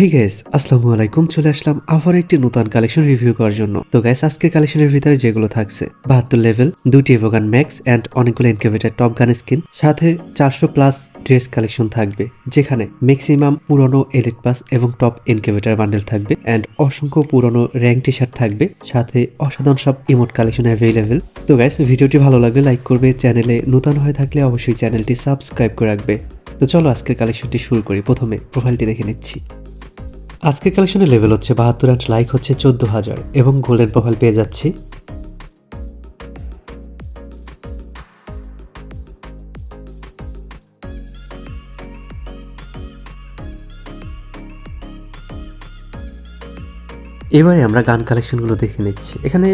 Hey guys আসসালামু আলাইকুম। চলে আসলাম আবার একটি নতুন কালেকশন রিভিউ করার জন্য। তো গাইস আজকের কালেকশনের ভিতরে যেগুলো থাকছে, বাহাত্তর লেভেল দুটি এভোগান ম্যাক্স অ্যান্ড অনেকগুলো ইনকিউবেটার টপ গান স্কিন সাথে চারশো প্লাস ড্রেস কালেকশন থাকবে, যেখানে ম্যাক্সিমাম পুরনো এলিট পাস এবং টপ ইনকিউবেটার বান্ডেল থাকবে অ্যান্ড অসংখ্য পুরনো র্যাঙ্ক টি শার্ট থাকবে, সাথে অসাধারণ সব ইমোট কালেকশন অ্যাভেলেবেল তো গাইস ভিডিওটি ভালো লাগলে লাইক করবে চ্যানেলে নতুন হয়ে থাকলে অবশ্যই চ্যানেলটি সাবস্ক্রাইব করে রাখবে। তো চলো আজকের কালেকশনটি শুরু করি। প্রথমে প্রোফাইলটি দেখে নিচ্ছি। আজকের কালেকশনের লেভেল হচ্ছে বাহাত্তর অ্যান্ড লাইক হচ্ছে চোদ্দ হাজার এবং গোল্ডেন প্রোফাইল পেয়ে যাচ্ছি। এবারে আমরা গান কালেকশনগুলো দেখে নিচ্ছি। এখানে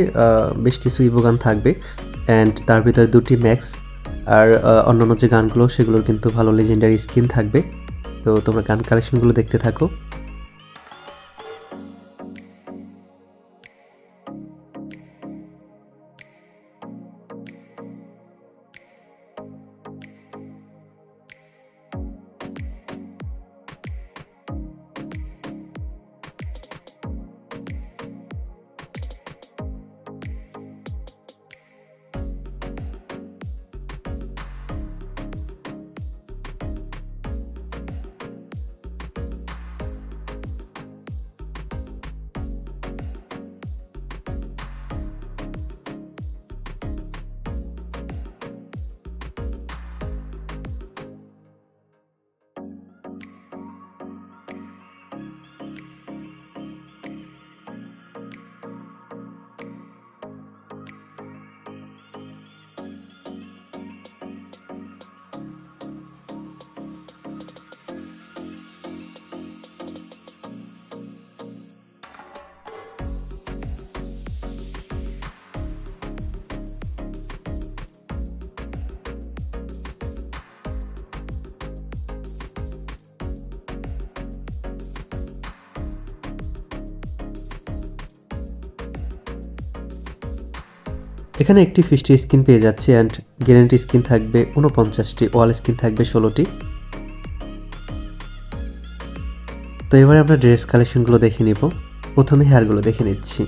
বেশ কিছু ইভো গান থাকবে অ্যান্ড তার ভিতরে দুটি ম্যাক্স আর অন্যান্য যে গানগুলো সেগুলোর কিন্তু ভালো লেজেন্ডারি স্কিন থাকবে। তো তোমরা গান কালেকশনগুলো দেখতে থাকো। এখানে একটি ফিস্টি স্কিন পেয়ে যাচ্ছি অ্যান্ড গ্যারেন্টি স্কিন থাকবে উনপঞ্চাশটি ওয়াল স্কিন থাকবে ষোলোটি। তো এবারে আমরা ড্রেস কালেকশনগুলো দেখে নিব। প্রথমে হেয়ারগুলো দেখে নিচ্ছি।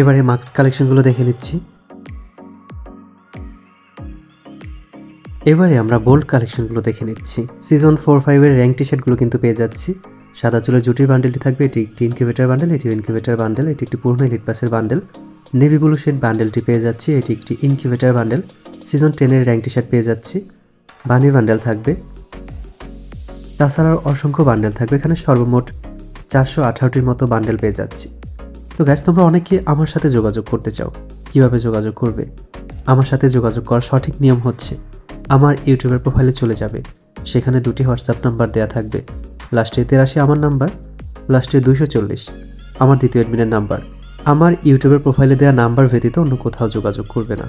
এবারে মাস্ক কালেকশনগুলো দেখে নিচ্ছি। এবারে আমরা বোল্ড কালেকশনগুলো দেখে নিচ্ছি। সিজন ফোর ফাইভের র্যাঙ্ক টি শার্টগুলো কিন্তু পেয়ে যাচ্ছি। সাদা চুলের জুটির বান্ডেলটি থাকবে, এটি একটি ইনকিউবেটার বান্ডেল এটি ইনকিউবেটার বান্ডেল এটি একটি পুরনো এলিট পাসের বান্ডেল নেভি ব্লু শেড বান্ডেলটি পেয়ে যাচ্ছি, এটি একটি ইনকিউবেটার বান্ডেল সিজন টেনের র্যাঙ্ক টি শার্ট পেয়ে যাচ্ছি। বানির বান্ডেল থাকবে। তাছাড়াও অসংখ্য বান্ডেল থাকবে, এখানে সর্বমোট চারশো আঠারোটির মতো বান্ডেল পেয়ে যাচ্ছি। তো গ্যাস তোমরা অনেকে আমার সাথে যোগাযোগ করতে চাও। কীভাবে যোগাযোগ করবে? আমার সাথে যোগাযোগ করার সঠিক নিয়ম হচ্ছে আমার ইউটিউবের প্রোফাইলে চলে যাবে। সেখানে দুটি হোয়াটসঅ্যাপ নাম্বার দেওয়া থাকবে। লাস্টে তেরাশি আমার নাম্বার, লাস্টে দুইশো চল্লিশ আমার দ্বিতীয় অ্যাডমিনের নাম্বার। আমার ইউটিউবের প্রোফাইলে দেওয়া নাম্বার ব্যতীত অন্য কোথাও যোগাযোগ করবে না।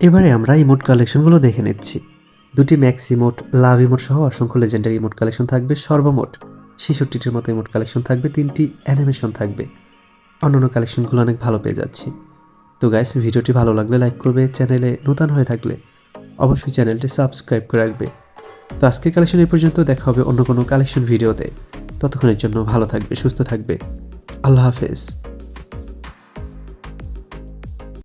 এবারে আমরা ইমোট কালেকশনগুলো দেখে নিচ্ছি। দুটি ম্যাক্স ইমোট লাভ ইমোট সহ অসংখ্য লেজেন্ডারি ইমোট কালেকশন থাকবে, সর্বমোট ছেষট্টিটির মতো ইমোট কালেকশন থাকবে, তিনটি অ্যানিমেশন থাকবে। অন্যান্য কালেকশনগুলো অনেক ভালো পেয়ে যাচ্ছি। তো গাইস ভিডিওটি ভালো লাগলে লাইক করবে চ্যানেলে নতুন হয়ে থাকলে অবশ্যই চ্যানেলটি সাবস্ক্রাইব করে রাখবে। তো আজকের কালেকশন এই পর্যন্ত, দেখা হবে অন্য কোনো কালেকশন ভিডিওতে ততক্ষণের জন্য ভালো থাকবে, সুস্থ থাকবে। আল্লাহ হাফেজ।